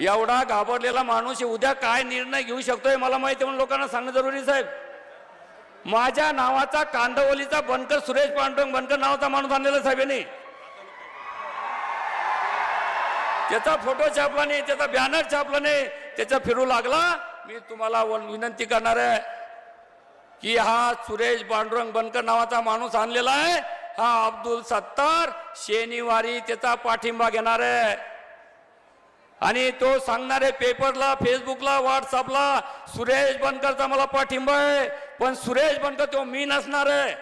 एवढा घाबरलेला माणूस आहे, उद्या काय निर्णय घेऊ शकतोय मला माहिती आहे म्हणून लोकांना सांगणं जरुरी आहे, साहेब. माझ्या नावाचा कांदवलीचा बनकर सुरेश पांडुरंग बनकर नावाचा माणूस आणलेला आहे, साहेबांनी त्याचा फोटो छापला नाही त्याचा बॅनर छापला नाही त्याचा फिरू लागला. मी तुम्हाला विनंती करणार आहे की हा सुरेश पांडुरंग बनकर नावाचा माणूस आणलेला आहे. हा अब्दुल सत्तार शनिवारी त्याचा पाठिंबा घेणार आहे. आणि तो सांगणारे पेपरला फेसबुकला व्हॉट्सअपला सुरेश बनकरचा मला पाठिंबा आहे. पण सुरेश बनकर तो मी नसणार आहे.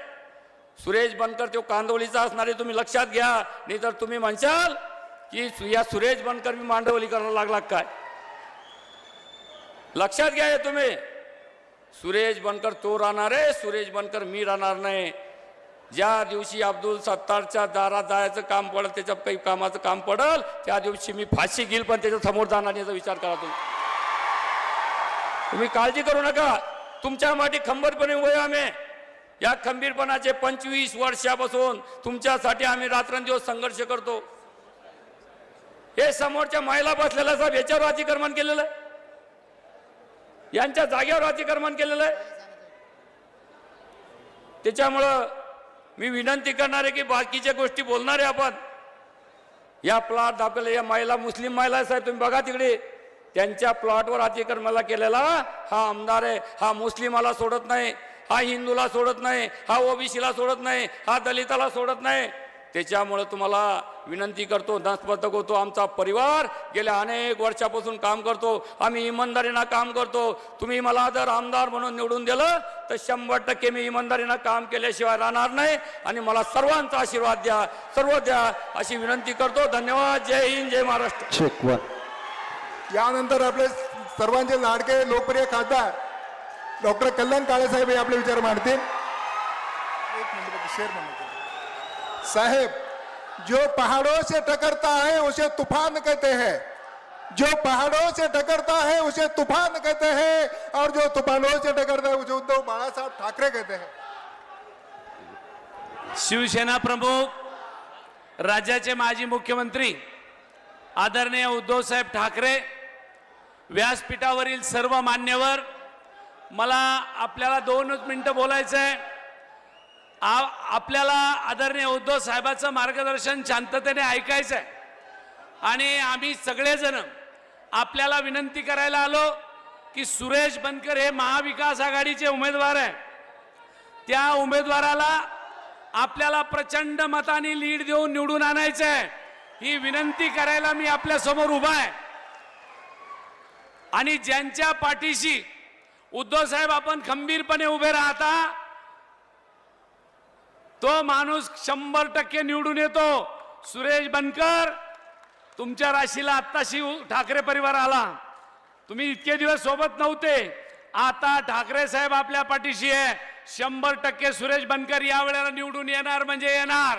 सुरेश बनकर तो कांदवलीचा असणार आहे तुम्ही लक्षात घ्या. नाही तर तुम्ही म्हणशाल की या सुरेश बनकर मी मांडवली करायला लागला काय? लक्षात घ्या तुम्ही. सुरेश बनकर तो राहणार आहे सुरेश बनकर मी राहणार नाही. ज्या दिवशी अब्दुल सत्तारच्या दारात जायचं काम पडल त्याच्या काही कामाचं काम पडल त्या दिवशी मी फाशी घेईल पण त्याच्यासमोर जाणार याचा विचार करा तुम्ही. तुम्ही काळजी करू नका. तुमच्या माठी खंबीरपणे उभे आम्ही. या खंबीरपणाचे पंचवीस वर्षापासून तुमच्यासाठी आम्ही रात्रंदिवस संघर्ष करतो. हे समोरच्या महिला बसलेल्या साहेब याच्यावर अतिक्रमण केलेलं आहे. यांच्या जागेवर अतिक्रमण केलेलं आहे. त्याच्यामुळं मी विनंती करणार आहे की बाकीच्या गोष्टी बोलणार आहे आपण. या प्लॉट आपल्याला या महिला मुस्लिम महिला आहे साहेब तुम्ही बघा तिकडे. त्यांच्या प्लॉटवर अतिक्रमणाला केलेला हा आमदार आहे. हा मुस्लिमाला सोडत नाही हा हिंदूला सोडत नाही हा ओबीसीला सोडत नाही हा दलिताला सोडत नाही. त्याच्यामुळं तुम्हाला विनंती करतो नतमस्तक होतो. आमचा परिवार गेल्या अनेक वर्षापासून काम करतो. आम्ही इमानदारीनं काम करतो. तुम्ही मला जर आमदार म्हणून निवडून दिलं तर शंभर टक्के मी इमानदारीनं काम केल्याशिवाय राहणार नाही. आणि मला सर्वांचा आशीर्वाद द्या. सर्व द्या अशी विनंती करतो. धन्यवाद. जय हिंद जय महाराष्ट्र. चेक वन यानंतर आपले सर्वांचे लाडके लोकप्रिय खासदार डॉक्टर कल्याण काळे साहेब हे आपले विचार मांडतील. एक मिनिट म्हणतो. साहेब जो पहाड़ों से टकरता है उसे तूफान कहते हैं। जो पहाड़ों से टकरता है उसे तूफान कहते हैं। और जो तूफानों से टकरता है उसे उद्धव बाला साहब ठाकरे कहते हैं। शिवसेना प्रमुख राज्याचे माजी मुख्यमंत्री आदरणीय उद्धवसाहेब ठाकरे व्यासपीठावरील सर्व मान्यवर मला आपल्याला दोनच मिनटं बोलायचं आहे आ- आपल्याला आदरणीय उद्धव साहेबाचं मार्गदर्शन शांततेने ऐकायचं आहे आणि आम्ही सगळेजण आपल्याला विनंती करायला आलो की सुरेश बनकर हे महाविकास आघाडीचे उमेदवार आहे त्या उमेदवाराला आपल्याला प्रचंड मताने लीड देऊन निवडून आणायचं आहे ही विनंती करायला मी आपल्यासमोर उभा आहे. आणि ज्यांच्या पाठीशी उद्धव साहेब आपण खंबीरपणे उभे राहता तो माणूस शंभर टक्के निवडून येतो. सुरेश बनकर तुमच्या राशीला आत्ताशी ठाकरे परिवार आला. तुम्ही इतके दिवस सोबत नव्हते. आता ठाकरे साहेब आपल्या पाठीशी आहे. शंभर टक्के सुरेश बनकर या वेळेला निवडून येणार म्हणजे येणार.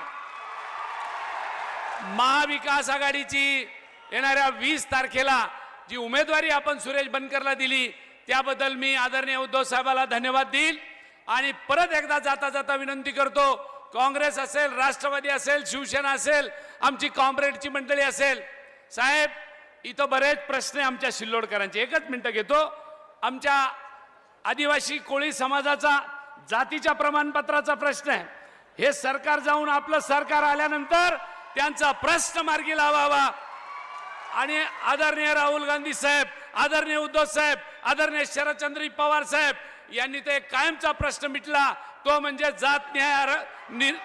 महाविकास आघाडीची येणाऱ्या वीस तारखेला जी उमेदवारी आपण सुरेश बनकरला दिली त्याबद्दल मी आदरणीय उद्धव साहेबाला धन्यवाद देईल. आणि परत एकदा जाता जाता विनंती करतो काँग्रेस असेल राष्ट्रवादी असेल शिवसेना असेल आमची कॉम्रेडची मंडळी असेल. साहेब इथं बरेच प्रश्न आहे आमच्या शिल्लोडकरांचे. एकच मिनटं घेतो. आमच्या आदिवासी कोळी समाजाचा जातीच्या प्रमाणपत्राचा प्रश्न आहे. हे सरकार जाऊन आपलं सरकार आल्यानंतर त्यांचा प्रश्न मार्गी लावावा. आणि आदरणीय राहुल गांधी साहेब आदरणीय उद्धव साहेब आदरणीय शरदचंद्र पवार साहेब यांनी ते कायमचा प्रश्न मिटला. तो म्हणजे जात न्याय आर- नि-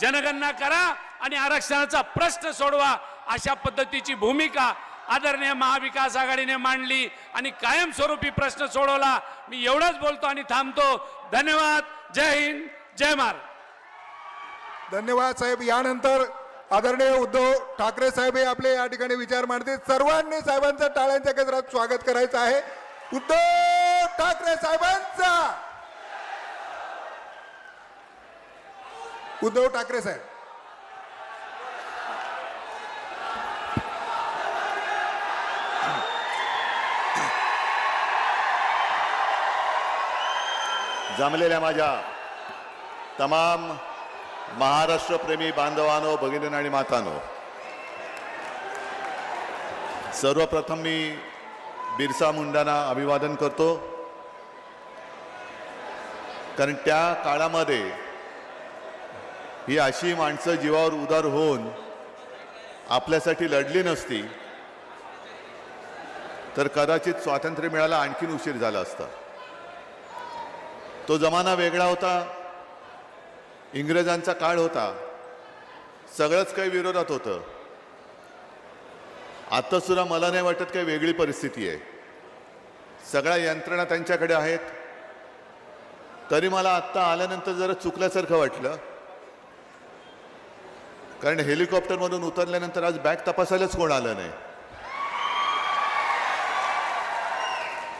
जनगणना करा आणि आरक्षणाचा प्रश्न सोडवा अशा पद्धतीची भूमिका आदरणीय महाविकास आघाडीने मांडली आणि कायमस्वरूपी प्रश्न सोडवला. मी एवढंच बोलतो आणि थांबतो. धन्यवाद. जय हिंद. जय महाराष्ट्र. धन्यवाद साहेब. यानंतर आदरणीय उद्धव ठाकरे साहेब हे आपले या ठिकाणी विचार मांडतील. सर्वांनी साहेबांचं टाळ्यांच्या गजरात स्वागत करायचं आहे. उद्धव! ठाकरे साहेबांचा. उद्धव ठाकरे साहेब. जमलेल्या माझ्या तमाम महाराष्ट्रप्रेमी बांधवानो भगिनी आणि मातानो सर्वप्रथम मी बिरसा मुंडांना अभिवादन करतो. कारण त्या काळामध्ये ही अशी माणसं जीवावर उदार होऊन आपल्यासाठी लढली नसती तर कदाचित स्वातंत्र्य मिळायला आणखीन उशीर झाला असता. तो जमाना वेगळा होता इंग्रजांचा काळ होता सगळंच काही विरोधात होतं. आता सुद्धा मला नाही वाटत काही वेगळी परिस्थिती आहे. सगळ्या यंत्रणा त्यांच्याकडे आहेत तरी मला आत्ता आल्यानंतर जरा चुकल्यासारखं वाटलं. कारण हेलिकॉप्टरमधून उतरल्यानंतर आज बॅग तपासायलाच कोण आलं नाही.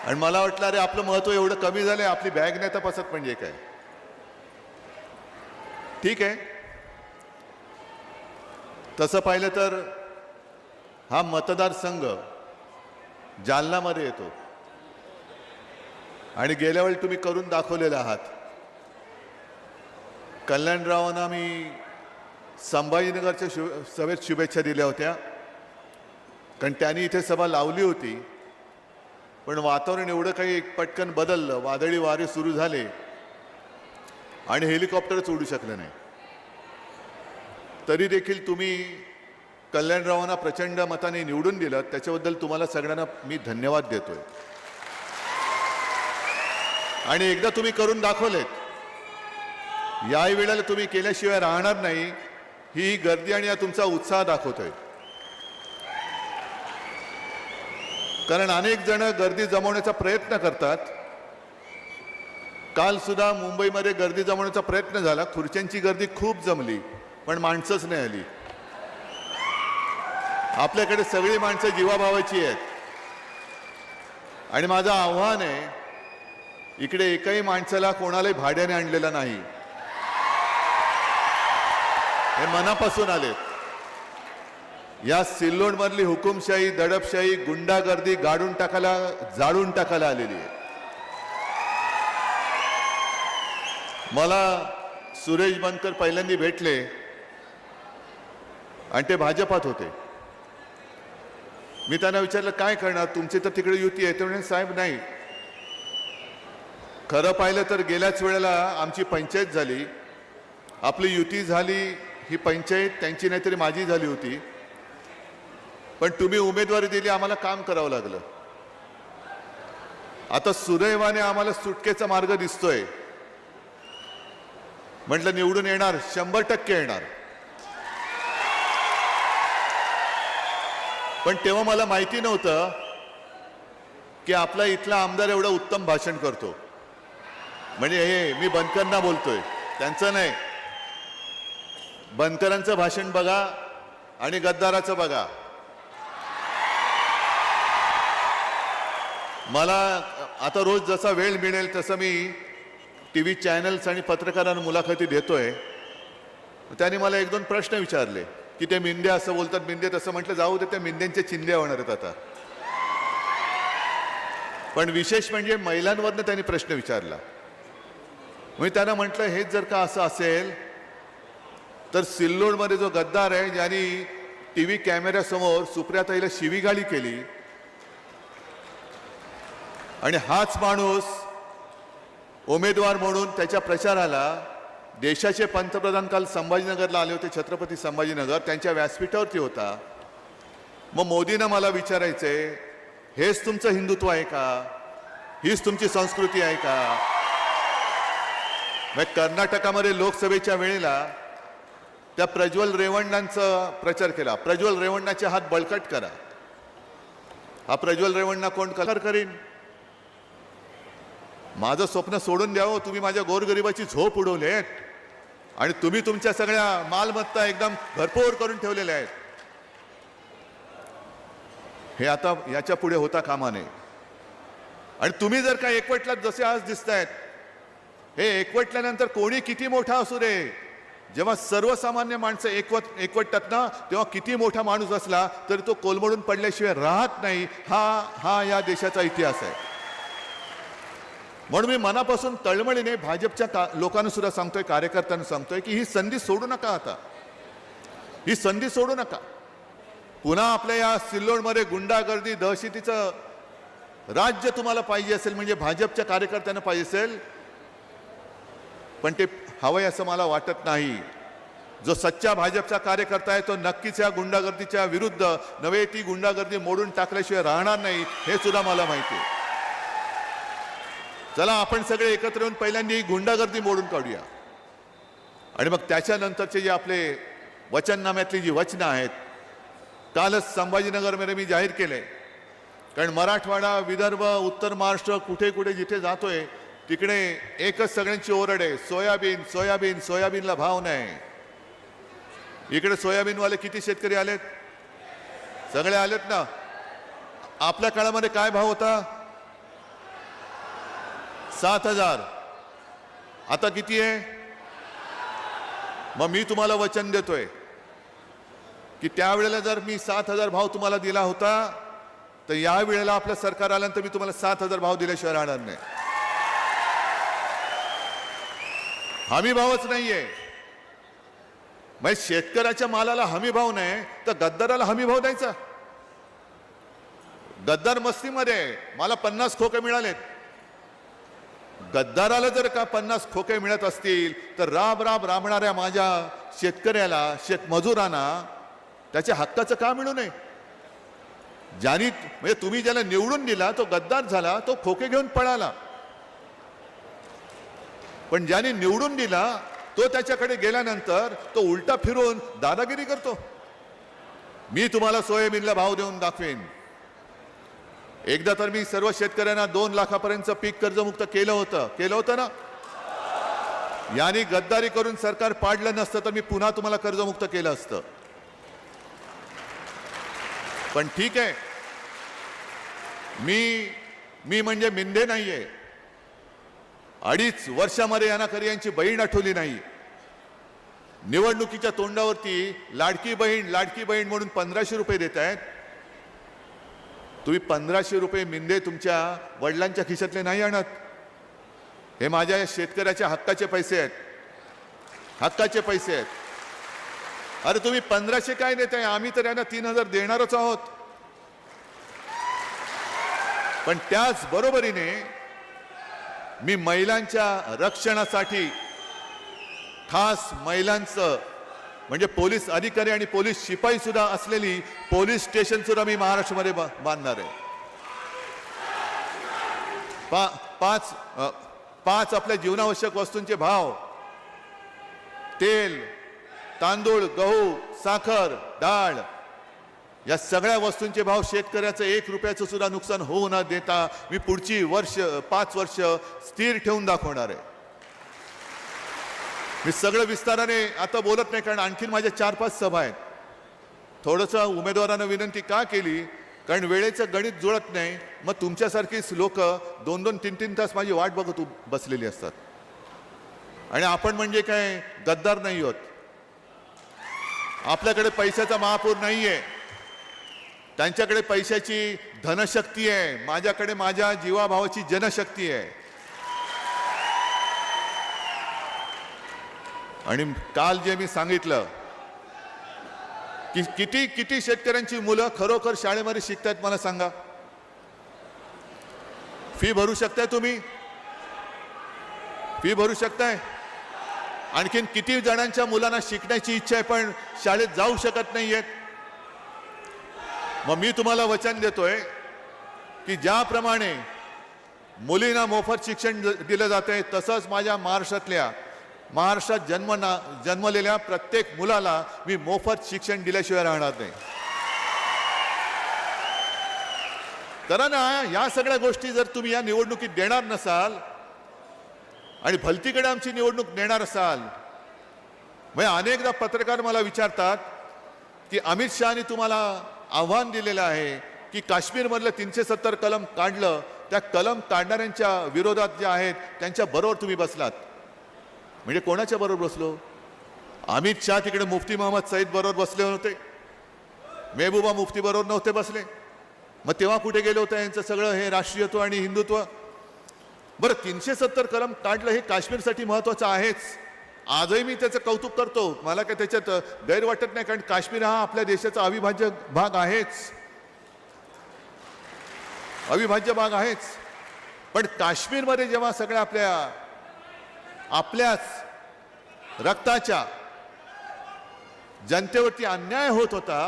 आणि मला वाटलं अरे आपलं महत्त्व एवढं कमी झालंय आपली बॅग नाही तपासत म्हणजे काय? ठीक आहे. तसं पाहिलं तर हा मतदारसंघ जालनामध्ये येतो. आणि गेल्या वेळी तुम्ही करून दाखवलेले आहात. कल्याणरावांना मी संभाजीनगरच्या शु सभेत शुभेच्छा दिल्या होत्या. कारण त्यांनी इथे सभा लावली होती. पण वातावरण एवढं काही एक पटकन बदललं वादळी वारे सुरू झाले. आणि हेलिकॉप्टरच उडू शकलं नाही. तरी देखील तुम्ही कल्याणरावांना प्रचंड मताने निवडून दिलं. त्याच्याबद्दल तुम्हाला सगळ्यांना मी धन्यवाद देतोय. आणि एकदा तुम्ही करून दाखवलेत. याही वेळेला तुम्ही केल्याशिवाय राहणार नाही ही गर्दी आणि हा तुमचा उत्साह दाखवतोय. कारण अनेक जण गर्दी जमवण्याचा प्रयत्न करतात. काल सुद्धा मुंबईमध्ये गर्दी जमवण्याचा प्रयत्न झाला. खुर्च्यांची गर्दी खूप जमली पण माणसंच नाही आली. आपल्याकडे सगळी माणसं जीवाभावाची आहेत. आणि माझं आव्हान आहे इकडे एकाही माणसाला कोणालाही भाड्याने आणलेला नाही. हे मनापासून आलेत. या सिल्लोडमधली हुकुमशाही दडपशाही गुंडागर्दी गाडून टाकायला जाळून टाकायला आलेली आहे. मला सुरेश बनकर पहिल्यांदा भेटले आणि ते भाजपात होते. मी त्यांना विचारलं काय करणार? तुमची तर तिकडे युती आहे. ते म्हणजे साहेब नाही. खरं पाहिलं तर गेल्याच वेळेला आमची पंचायत झाली. आपली युती झाली ही पंचायत त्यांची नाहीतरी माझी झाली होती. पण तुम्ही उमेदवारी दिली आम्हाला काम करावं लागलं. आता सुदैवाने आम्हाला सुटकेचा मार्ग दिसतोय. म्हटलं निवडून येणार शंभर टक्के येणार. पण तेव्हा मला माहिती नव्हतं की आपला इथला आमदार एवढं उत्तम भाषण करतो. म्हणजे हे मी बनकरांना बोलतोय. त्यांचं नाही. बनकरांचं भाषण बघा आणि गद्दाराचं बघा. मला आता रोज जसा वेळ मिळेल तसं मी टी व्ही चॅनल्स आणि पत्रकारांना मुलाखती देतोय. त्याने मला एक दोन प्रश्न विचारले की ते मिंदे असं बोलतात मिंदे तसं म्हटलं जाऊ दे त्या मिंद्यांच्या चिंध्या होणार आहेत आता. पण विशेष म्हणजे महिलांवरनं त्यांनी प्रश्न विचारला. मी त्यांना म्हटलं हेच जर का असं असेल तर सिल्लोडमध्ये जो गद्दार आहे ज्यांनी टी व्ही कॅमेऱ्यासमोर सुप्रियाताईला शिवीगाळी केली आणि हाच माणूस उमेदवार म्हणून त्याच्या प्रचाराला देशाचे पंतप्रधान काल संभाजीनगरला आले होते छत्रपती संभाजीनगर त्यांच्या व्यासपीठावरती होता. मग मोदींना मला विचारायचंय हेच तुमचं हिंदुत्व आहे का? हीच तुमची संस्कृती आहे का? मग कर्नाटकामध्ये लोकसभेच्या वेळेला त्या प्रज्वल रेवण्णांचा प्रचार केला. प्रज्वल रेवण्णाचे हात बळकट करा. हा प्रज्वल रेवण्णा कोण कलर करीन? माझं स्वप्न सोडून द्यावं तुम्ही माझ्या गोरगरिबाची झोप उडवलेत. आणि तुम्ही तुमच्या सगळ्या मालमत्ता एकदम भरपूर करून ठेवलेल्या आहेत. हे आता याच्यापुढे होता कामा नये. आणि तुम्ही जर का एकवटलात जसे आज दिसत आहेत हे एकवटल्यानंतर कोणी किती मोठा असू दे? जेव्हा सर्वसामान्य माणसं एकवट एकवटतात ना तेव्हा किती मोठा माणूस असला तरी तो कोलमडून पडल्याशिवाय राहत नाही. हा हा या देशाचा इतिहास आहे. म्हणून मी मनापासून तळमळीने भाजपच्या का लोकांना सुद्धा सांगतोय कार्यकर्त्यांना सांगतोय की ही संधी सोडू नका आता. ही संधी सोडू नका. पुन्हा आपल्या या सिल्लोडमध्ये गुंडागर्दी दहशतीचं राज्य तुम्हाला पाहिजे असेल म्हणजे भाजपच्या कार्यकर्त्यांना पाहिजे असेल पण ते हवंय असं मला वाटत नाही. जो सच्चा भाजपचा कार्यकर्ता आहे तो नक्कीच या गुंडागर्दीच्या विरुद्ध नव्हे ती गुंडागर्दी मोडून टाकल्याशिवाय राहणार नाही हे सुद्धा मला माहिती आहे. चला आपण सगळे एकत्र येऊन पहिल्यांदा ही गुंडागर्दी मोडून काढूया. आणि मग त्याच्यानंतरचे जे आपले वचननाम्यातली जी वचनं आहेत कालच संभाजीनगरमध्ये मी जाहीर केले कारण मराठवाडा विदर्भ उत्तर महाराष्ट्र कुठे कुठे जिथे जातोय तिकडे एकच सगळ्यांची ओरड आहे सोयाबीन सोयाबीन सोयाबीनला भाव नाही. इकडे सोयाबीनवाले किती शेतकरी आलेत? सगळे आलेत ना? आपल्या काळामध्ये काय भाव होता? सात हजार. आता किती आहे? मग मी तुम्हाला वचन देतोय की त्यावेळेला जर मी सात हजार भाव तुम्हाला दिला होता तर या वेळेला आपलं सरकार आल्यानंतर मी तुम्हाला सात हजार भाव दिल्याशिवाय राहणार नाही. हमी भावच नाहीये. म्हणजे शेतकऱ्याच्या मालाला हमी भाव नाही तर गद्दाराला हमी भाव द्यायचा. गद्दार मस्तीमध्ये आहे. मला पन्नास खोके मिळालेत. गद्दाराला जर का पन्नास खोके मिळत असतील तर राब राब राबणाऱ्या माझ्या शेतकऱ्याला शेतमजुरांना त्याच्या हक्काचं का मिळू नये? ज्यांनी म्हणजे तुम्ही ज्याला निवडून दिला तो गद्दार झाला तो खोके घेऊन पळाला. पण ज्याने निवडून दिला तो त्याच्याकडे गेल्यानंतर तो उलटा फिरून दादागिरी करतो. मी तुम्हाला सोयाबीनला भाव देऊन दाखवेन. एकदा तर मी सर्व शेतकऱ्यांना दोन लाखापर्यंत पीक कर्जमुक्त केलं होतं. केलं होतं ना? यांनी गद्दारी करून सरकार पाडलं नसतं तर मी पुन्हा तुम्हाला कर्जमुक्त केलं असतं. पण ठीक आहे. मी मी म्हणजे मिंदे नाहीये. अडीच वर्षामध्ये यांना यांची बहीण आठवली नाही. निवडणुकीच्या तोंडावरती लाडकी बहीण लाडकी बहीण म्हणून पंधराशे रुपये देत आहेत. तुम्ही पंधराशे रुपये मिंदे तुमच्या वडिलांच्या खिशातले नाही आणत. हे माझ्या या शेतकऱ्याच्या हक्काचे पैसे आहेत. हक्काचे पैसे आहेत. अरे तुम्ही पंधराशे काय देत आहे आम्ही तर यांना तीन हजार देणारच आहोत. पण त्याच बरोबरीने मी महिलांच्या रक्षणासाठी खास महिलांचं म्हणजे पोलीस अधिकारी आणि पोलीस शिपाई सुद्धा असलेली पोलीस स्टेशन सुद्धा मी महाराष्ट्रामध्ये बांधणार आहे. पा पाच पाच आपल्या जीवनावश्यक वस्तूंचे भाव. तेल तांदूळ गहू साखर डाळ या सगळ्या वस्तूंचे भाव शेतकऱ्याचं एक रुपयाचं सुद्धा नुकसान होऊ न देता मी पुढची वर्ष पाच वर्ष स्थिर ठेवून दाखवणार आहे. मी सगळं विस्ताराने आता बोलत नाही कारण आणखीन माझ्या चार पाच सभा आहेत. थोडंसं उमेदवारांना विनंती का केली? कारण वेळेचं गणित जुळत नाही. मग तुमच्यासारखीच लोक दोन दोन तीन तीन तास माझी वाट बघत बसलेली असतात. आणि आपण म्हणजे काय? गद्दार नाही होत. आपल्याकडे पैशाचा महापूर नाही आहे त्यांच्याकडे पैशाची धनशक्ती आहे माझ्याकडे माझ्या जीवाभावाची जनशक्ती आहे. आणि काल जे मी सांगितलं की किती किती शेतकऱ्यांची मुलं खरोखर शाळेमध्ये शिकतायत मला सांगा. फी भरू शकताय तुम्ही? फी भरू शकताय? आणखीन किती जणांच्या मुलांना शिकण्याची इच्छा आहे पण शाळेत जाऊ शकत नाहीयेत? मग मी तुम्हाला वचन देतोय की ज्याप्रमाणे मुलींना मोफत शिक्षण दिलं जातंय तसंच माझ्या महाराष्ट्रातल्या महाराष्ट्रात जन्म ना जन्मलेल्या प्रत्येक मुलाला मी मोफत शिक्षण दिल्याशिवाय राहणार नाही. तर ना या सगळ्या गोष्टी जर तुम्ही या निवडणुकीत देणार नसाल आणि भलतीकडे आमची निवडणूक नेणार असाल म्हणजे अनेकदा पत्रकार मला विचारतात की अमित शहानी तुम्हाला आव्हान दिलेलं आहे की काश्मीरमधलं तीनशे सत्तर कलम काढलं त्या कलम काढणाऱ्यांच्या विरोधात जे आहेत त्यांच्या बरोबर तुम्ही बसलात. म्हणजे कोणाच्या बरोबर बसलो? अमित शहा तिकडे मुफ्ती मोहम्मद सईद बरोबर बसले होते. मेहबूबा मुफ्ती बरोबर नव्हते बसले. मग तेव्हा कुठे गेलं होतं यांचं सगळं हे राष्ट्रीयत्व आणि हिंदुत्व? बरं तीनशे सत्तर कलम काढलं हे काश्मीरसाठी महत्त्वाचं आहेच. आजही मी त्याचं कौतुक करतो. मला काय त्याच्यात गैर वाटत नाही कारण काश्मीर हा आपल्या देशाचा अविभाज्य भाग आहेच. अविभाज्य भाग आहेच. पण काश्मीरमध्ये जेव्हा सगळ्या आपल्या आपल्याच रक्ताच्या जनतेवरती अन्याय होत होता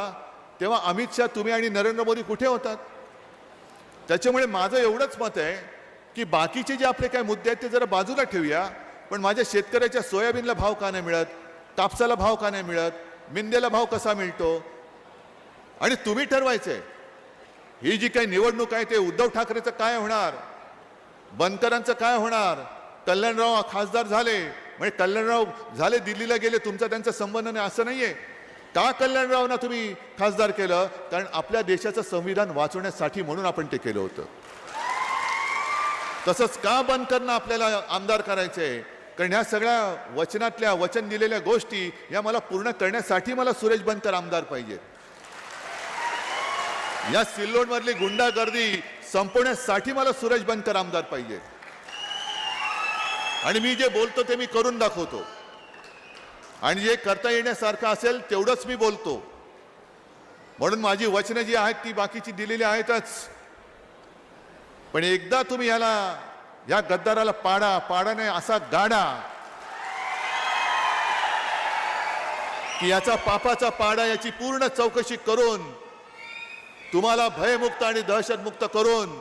तेव्हा अमित शहा तुम्ही आणि नरेंद्र मोदी कुठे होतात? त्याच्यामुळे माझं एवढंच मत आहे की बाकीचे जे आपले काय मुद्दे आहेत ते जरा बाजूला ठेवूया. पण माझ्या शेतकऱ्याच्या सोयाबीनला भाव का नाही मिळत? कापसाला भाव का नाही मिळत? मिंदेला भाव कसा मिळतो? आणि तुम्ही ठरवायचे ही जी काही निवडणूक आहे ते उद्धव ठाकरेचं काय होणार? बनकरांचं काय होणार? कल्याणराव खासदार झाले. म्हणजे कल्याणराव झाले दिल्लीला गेले तुमचा त्यांचा संबंध नाही असं नाही आहे का कल्याणरावना तुम्ही खासदार केलं? कारण आपल्या देशाचं संविधान वाचवण्यासाठी म्हणून आपण ते केलं होतं. तसंच का बनकरना आपल्याला आमदार करायचंय? कारण ह्या सगळ्या वचनातल्या वचन दिलेल्या गोष्टी या मला पूर्ण करण्यासाठी मला सुरेश बनकर आमदार पाहिजेत. या सिल्लोडमधली गुंडागर्दी संपवण्यासाठी मला सुरेश बनकर आमदार पाहिजे आणि मी जे बोलतो ते मी करून दाखवतो. आणि जे करता येण्यासारखं असेल तेवढंच मी बोलतो. म्हणून माझी वचनं जी आहेत ती बाकीची दिलेली आहेतच. पण एकदा तुम्ही ह्याला या गद्दाराला पाडा पाडा नाही असा गाडा. की याचा पापाचा पाडा याची पूर्ण चौकशी करून तुम्हाला भयमुक्त आणि दहशतमुक्त करून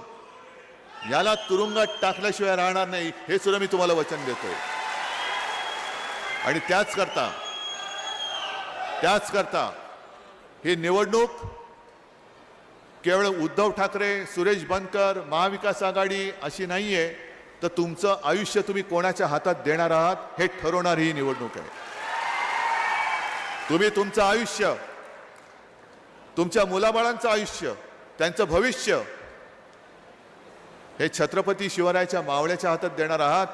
याला तुरुंगात टाकल्याशिवाय राहणार नाही हे सुद्धा मी तुम्हाला वचन देतोय. आणि त्याच करता त्याच करता ही निवडणूक केवळ उद्धव ठाकरे सुरेश बनकर महाविकास आघाडी अशी नाहीये. तर तुमचं आयुष्य तुम्ही कोणाच्या हातात देणार आहात हे ठरवणारी ही निवडणूक आहे. तुम्ही तुमचं आयुष्य तुमच्या मुलाबाळांचं आयुष्य त्यांचं भविष्य हे छत्रपती शिवरायाच्या मावळ्याच्या हातात देणार आहात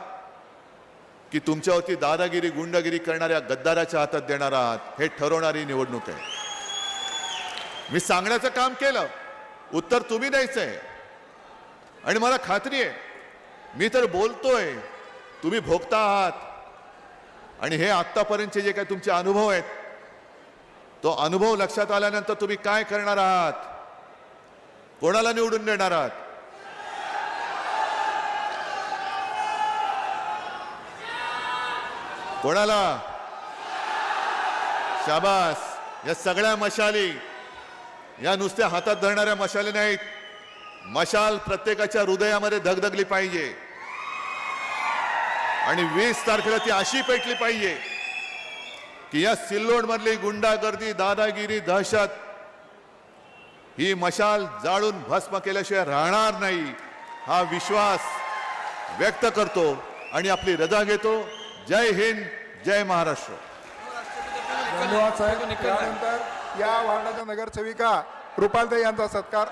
की तुमच्यावरती दादागिरी गुंडगिरी करणाऱ्या गद्दाराच्या हातात देणार आहात हे ठरवणारी निवडणूक आहे. मी सांगण्याचं काम केलं उत्तर तुम्ही द्यायचं आहे. आणि मला खात्री आहे मी तर बोलतोय तुम्ही भोगता आहात. आणि हे आत्तापर्यंतचे जे काही तुमचे अनुभव आहेत तो अनुभव लक्षात आल्यानंतर तुम्ही काय करणार आहात? कोणाला निवडून देणार आहात? कोणाला? शाबास. या सगळ्या मशाली या नुसत्या हातात धरणाऱ्या मशाली नाहीत. मशाल प्रत्येकाच्या हृदयामध्ये धगधगली पाहिजे. आणि वीस तारखेला ती अशी पेटली पाहिजे की या सिल्लोड मधली गुंडागर्दी दादागिरी दहशत ही मशाल जाळून भस्म केल्याशिवाय राहणार नाही हा विश्वास व्यक्त करतो आणि आपली रजा घेतो. जय हिंद जय महाराष्ट्र. धन्यवाद साहेब. त्यानंतर या वार्डाच्या नगरसेविका कृपालताई यांचा सत्कार.